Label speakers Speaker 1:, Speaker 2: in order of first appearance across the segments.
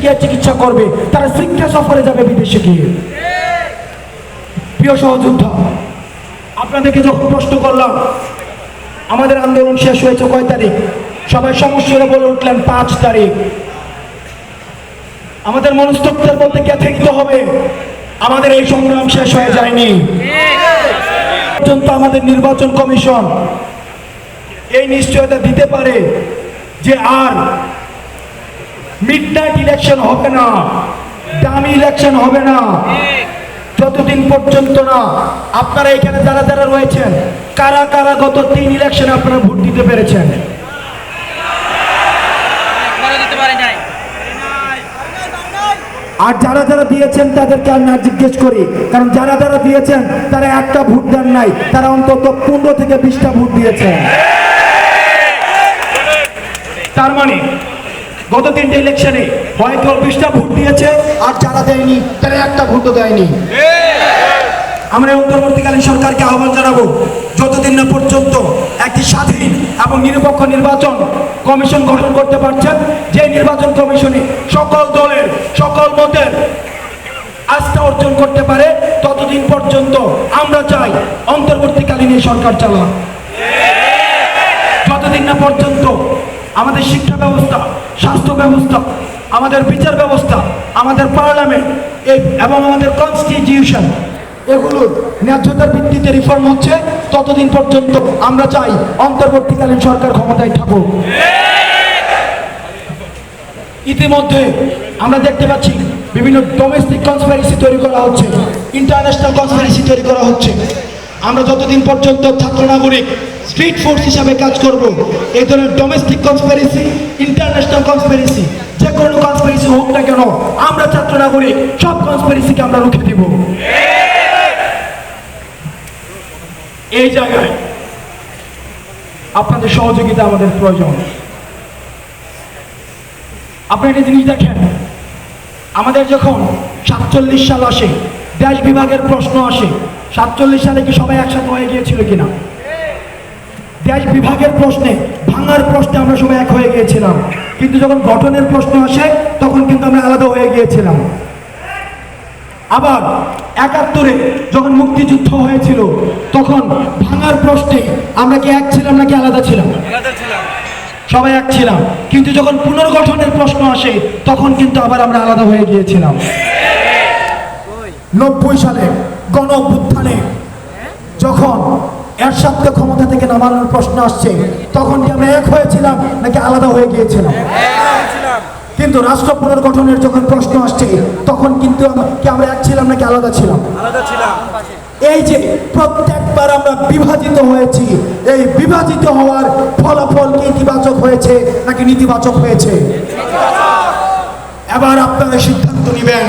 Speaker 1: গিয়ে চিকিৎসা করবে, তারা শিক্ষা সফরে যাবে বিদেশে গিয়ে। প্রিয় সহযোদ্ধা, আপনাদেরকে যখন প্রশ্ন করলাম, আমাদের আন্দোলন শেষ হয়েছে কয় তারিখ? সবাই সমস্যা বলে উঠলেন পাঁচ তারিখ। আমাদের মনস্তত্বের মধ্যে গেথে দিতে হবে? আমাদের এই সংগ্রাম শেষ হয়ে যায়নি। পর্যন্ত আমাদের নির্বাচন কমিশন এই নিশ্চয়তা দিতে পারে যে আর মিড নাইট ইলেকশন হবে না। দামি ইলেকশন হবে না। যতদিন পর্যন্ত না আপনারা এখানে যারা যারা রয়েছেন কারা কারা গত তিন ইলেকশনে আপনারা ভোট দিতে পেরেছেন? আর যারা যারা দিয়েছেন তাদেরকে আমি আর জিজ্ঞেস করি। কারণ যারা যারা দিয়েছেন তারা একটা ভোট দেন নাই। তারা অন্তত পনেরো থেকে বিশটা ভোট দিয়েছেন। তার মানে গত তিনটে ইলেকশনে হয়তো বিশটা ভোট দিয়েছে। আর যারা দেয়নি তারা একটা ভোটও দেয়নি। আমরা অন্তর্বর্তীকালীন সরকারকে আহ্বান জানাব যতদিন না পর্যন্ত একটি স্বাধীন এবং নিরপেক্ষ নির্বাচন কমিশন গঠন করতে পারছেন যে নির্বাচন কমিশনে সকল দলের সকল মতের আস্থা অর্জন করতে পারে ততদিন পর্যন্ত আমরা চাই অন্তর্বর্তীকালীন এই সরকার চালান যতদিন না পর্যন্ত আমাদের শিক্ষা ব্যবস্থা, স্বাস্থ্য ব্যবস্থা, আমাদের বিচার ব্যবস্থা, আমাদের পার্লামেন্ট এবং আমাদের কনস্টিটিউশন এগুলো ন্যায্যতার ভিত্তিতে রিফর্ম হচ্ছে। ততদিন পর্যন্ত আমরা চাই অন্তর্বর্তীকালীন সরকার ক্ষমতায় থাকুক। ইতিমধ্যে আমরা দেখতে পাচ্ছি বিভিন্ন ডোমেস্টিক কনসপারেসি তৈরি করা হচ্ছে ইন্টারন্যাশনাল কনসপারেসি তৈরি করা হচ্ছে। আমরা যতদিন পর্যন্ত ছাত্র নাগরিক স্ট্রিট ফোর্স হিসাবে কাজ করব। এই ধরনের ডোমেস্টিক কনসপারেসি ইন্টারন্যাশনাল কনসপারেসি যে কোনো কনসপারেসি হোক না কেন, আমরা ছাত্র নাগরিক, সব কনসপারেসিকে আমরা রুখে দিব। এই জায়গায় আপনাদের সহযোগিতা আমাদের প্রয়োজন। আপনি একটা জিনিস দেখেন, আমাদের যখন সাতচল্লিশ সাল আসে, দেশ বিভাগের প্রশ্ন আসে, সাতচল্লিশ সালে কি সবাই একসাথে হয়ে গিয়েছিল কিনা? দেশ বিভাগের প্রশ্নে ভাঙার প্রশ্নে আমরা সবাই এক হয়ে গিয়েছিলাম। কিন্তু যখন গঠনের প্রশ্ন আসে তখন কিন্তু আমরা আলাদা হয়ে গিয়েছিলাম। আবার একাত্তরে যখন মুক্তিযুদ্ধ হয়েছিল তখন ভাঙার প্রশ্নে আমরা কি এক ছিলাম নাকি আলাদা ছিলাম?
Speaker 2: আলাদা ছিলাম।
Speaker 1: সবাই এক ছিলাম। কিন্তু যখন পুনর্গঠনের প্রশ্ন আসে তখন কিন্তু আবার আমরা আলাদা হয়ে গিয়েছিলাম। নব্বই সালে গণ অভ্যুত্থানে যখন এরশাদকে ক্ষমতা থেকে নামানোর প্রশ্ন আসছে। তখন কি আমরা এক হয়েছিলাম নাকি আলাদা হয়ে গিয়েছিলাম? কিন্তু রাষ্ট্র পুনর্গঠনের যখন প্রশ্ন আসছে তখন কিন্তু কি আমরা এক ছিলাম নাকি আলাদা ছিলাম?
Speaker 2: আলাদা ছিলাম।
Speaker 1: এই যে প্রত্যেকবার আমরা বিভাজিত হয়েছি এই বিভাজিত হওয়ার ফলাফল কি ইতিবাচক হয়েছে নাকি নেতিবাচক হয়েছে? এবার আপনারা সিদ্ধান্ত নেবেন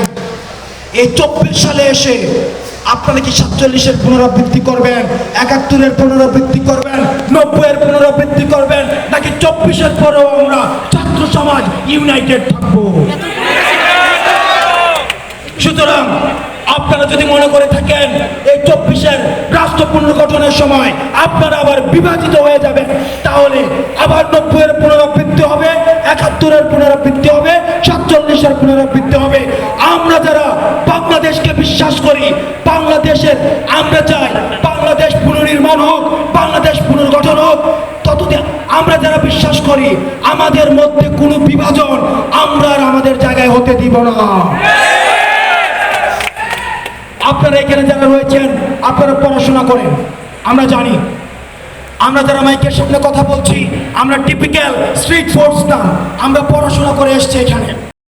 Speaker 1: এই চব্বিশ সালে এসে আপনারা কি সাতচল্লিশের পুনরাবৃত্তি করবেন? একাত্তরের পুনরাবৃত্তি করবেন? নব্বইয়ের পুনরাবৃত্তি করবেন? নাকি চব্বিশের পরেও আমরা ছাত্র সমাজ ইউনাইটেড থাকব? সুতরাং আপনারা যদি মনে করে থাকেন, এই চব্বিশের রাষ্ট্র পুনর্গঠনের সময় আপনারা আবার বিভাজিত হয়ে যাবেন, তাহলে আবার নব্বইয়ের পুনরাবৃত্তি হবে, একাত্তরের পুনরাবৃত্তি হবে, সাতচল্লিশের পুনরাবৃত্তি হবে আমরা যারা বাংলাদেশকে বিশ্বাস করি, বাংলাদেশের আমরা চাই বাংলাদেশ পুনর্নির্মাণ হোক, বাংলাদেশ পুনর্গঠন হোক। ততদিন আমরা যারা বিশ্বাস করি, আমাদের মধ্যে কোনো বিভাজন আমরা আর আমাদের জায়গায় হতে দিব না। আপনারা এখানে যারা রয়েছেন, আপনারা পড়াশোনা করেন, আমরা জানি। আমরা যারা মাইকের সামনে কথা বলছি, আমরা টিপিক্যাল স্ট্রিট ফোর্স না, আমরা পড়াশোনা করে এসছি এখানে।